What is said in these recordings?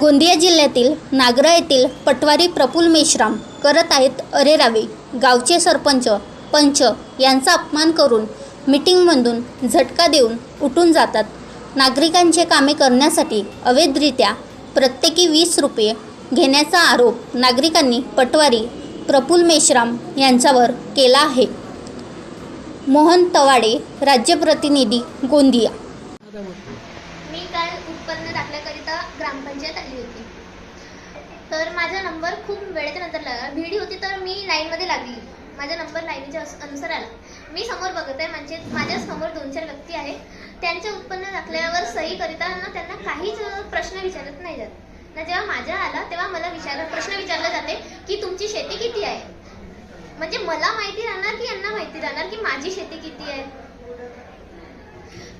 गोंदिया जिल्ह्यातील नागरा येथील पटवारी प्रफुल मेश्राम करत आहेत अरेरावी गावचे सरपंच पंच यांचा अपमान करून मीटिंगमधून झटका देऊन उठून जातात. नागरिकांचे कामे करण्यासाठी अवैधरित्या प्रत्येकी वीस रुपये घेण्याचा आरोप नागरिकांनी पटवारी प्रफुल मेश्राम यांच्यावर केला आहे. मोहन तवाडे राज्यप्रतिनिधी गोंदिया. मी काल उत्पन्न दाखल्याकरिता ग्रामपंचायत आली होती. तर माझा नंबर खूप वेळेच्या नंतर लागला. भीडी होती तर मी लाईनमध्ये लागली. माझा नंबर लाईनीच्या अनुसार आला. मी समोर बघत आहे म्हणजे माझ्यासमोर दोन चार व्यक्ती आहेत. त्यांच्या उत्पन्न दाखल्यावर सही करिताना त्यांना काहीच प्रश्न विचारत नाही जात. ना जेव्हा माझ्या आला तेव्हा मला विचार प्रश्न विचारला जाते की तुमची शेती किती आहे? म्हणजे मला माहिती राहणार की यांना माहिती राहणार की माझी शेती किती आहे?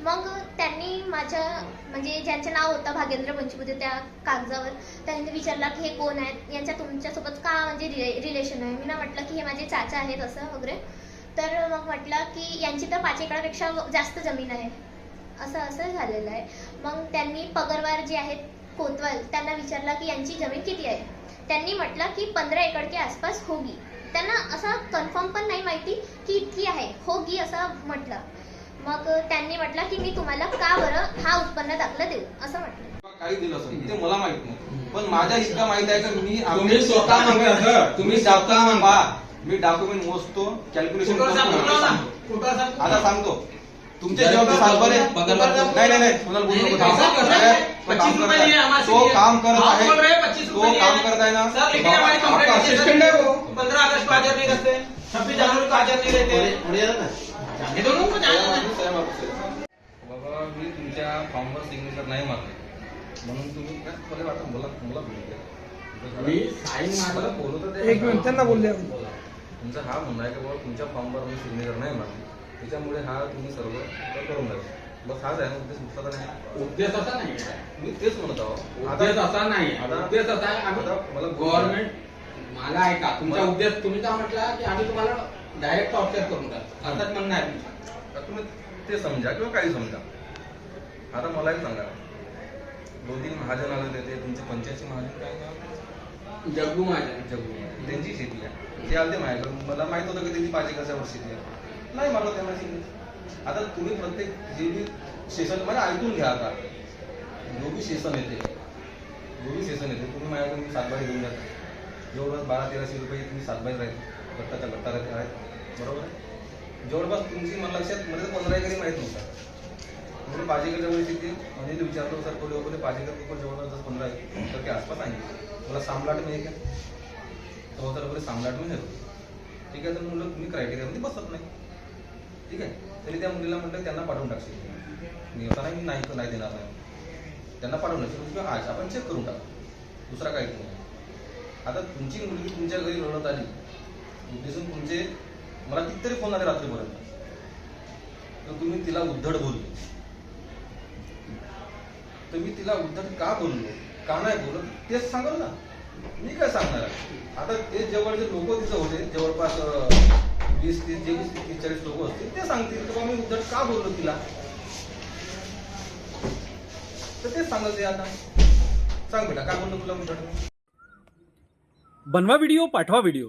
मग त्यांनी माझ्या म्हणजे ज्यांचं नाव होतं भागेंद्र पंचपुते त्या कागदावर त्यांनी विचारला की हे कोण आहेत? यांच्या तुमच्यासोबत का म्हणजे रिलेशन आहे? मी ना म्हटलं की हे माझे चाचा आहेत असं वगैरे. तर मग म्हटलं की यांची तर पाच एकरापेक्षा जास्त जमीन आहे. असं असं झालेलं आहे. मग त्यांनी पगरवार जे आहेत कोतवाल त्यांना विचारला की यांची जमीन किती आहे? त्यांनी म्हटलं की पंधरा एकर के आसपास होगी. त्यांना असं कन्फर्म पण नाही माहिती की इतकी आहे. होगी असं म्हटलं. मग त्यांनी म्हटलं की मी तुम्हाला का बरं हा उत्पन्न दाखला देऊ असं म्हटलं काही दिलं असेल ते मला माहीत नाही पण माझ्या इतका माहीत आहे का मी तुम्ही स्वतः. तुम्ही स्वतः मी डॉक्युमेंट मोजतो कॅल्क्युलेशन. आता सांगतो तुमचे जर जेव्हा का सातबारे पगार- नाही नाही नाही कोणाला बोलू नाही, नको नाही, थांब. कसं- कसं अरे, आहे? तो 25 काम रुपये करत आहे. तो। काम करत आहे 25 तो रुपये लिए काम। करत आहे ना को हाजिर नहीं करते छब्बीस जनवरी को हाजिर नहीं रहते बाबा मी तुमच्या फॉर्मवर सिग्नेचर नाही मारले म्हणून तुम्ही काय मला वाटतं मला मला बोलू द्या. मी sign मारलं. मला बोलू तर द्या. एक मिनिट, त्यांना बोलू द्या. तुमचा हा म्हणणं आहे की बाबा तुमच्या फॉर्मवर मी सिग्नेचर नाही मारली त्याच्यामुळे हा तुम्ही सर्व करून द्या बस हाच आहे ना उद्देश तर नाही उद्देश असा नाही. मी तेच म्हणत आहो. उद्देश असा नाही उद्देश असा आहे. मला- गव्हर्नमेंट मला ऐका. तुमचा उद्देश तुम्ही काय म्हटला की आम्ही तुम्हाला डायरेक्ट टॉर्चर करून टाकतो. असंच म्हणणं आहे तुमचं. आता तुम्ही ते समजा किंवा काही समजा. आता मलाही सांगा. दोन तीन महाजन आले होते तुमचे पंचायतचे महाजन काय नाव? जग्गू महाजन. जगू त्यांची शेती आहे. ते आले माझ्याकडे मला माहीत होतं की त्यांची पाच एकरच्या वर शेती आहे. नाही मारलं त्यांना शेती आता तुम्ही प्रत्येक जे बी सेशन म्हणजे ऐकून घ्या आता. जो बी सेशन येते जो बी सेशन येते तुम्ही माझ्याकडून सातबारी घेऊन जाता जवळपास बारा तेराशे रुपये तुम्ही सातबारी राहते. गट्टाच्या गट्टा राहते आहेत बरोबर आहे? जवळपास तुमची मला लक्षात मध्ये तर पंधरा एकरी माहीत नव्हता. म्हणजे पाच एकरच्या वेळी म्हणजे विचारलं सर कोणी वगैरे पाजेकर एकर जवळपास दस पंधरा एकर आसपास आहे. मला सामलाट मिळेल का? तेव्हा सर वगैरे सामलाट म्हणजे मिळेल ठीक आहे तर मुलं तुम्ही क्रायटेरियामध्ये बसत नाही. ठीक आहे? तरी त्या मुलीला म्हटलं त्यांना पाठवून टाकशील. मी होता नाही मी नाही नाही देणार नाही. त्यांना पाठवून टाकशील. किंवा आज आपण चेक करून टाकू. दुसरा काहीच नाही. आता तुमची मुलगी तुमच्या घरी रडत आली. उद्देशून तुमचे मला कितीतरी फोन आले रात्रीपर्यंत. तर तुम्ही तिला उद्धड बोलले. तर मी तिला उद्धट का बोललो? का नाही बोलत? तेच सांगाल ना. मी काय सांगणार आता ते जवळचे लोक तिथं होते जवळपास वीस तीस जे वीस तीस चाळीस लोक असतील ते सांगतील की मी उद्धट का बोललो तिला? तर तेच सांगल ते आता. सांग बेटा काय बोललो तुला उद्धट? बनवा व्हिडिओ पाठवा व्हिडिओ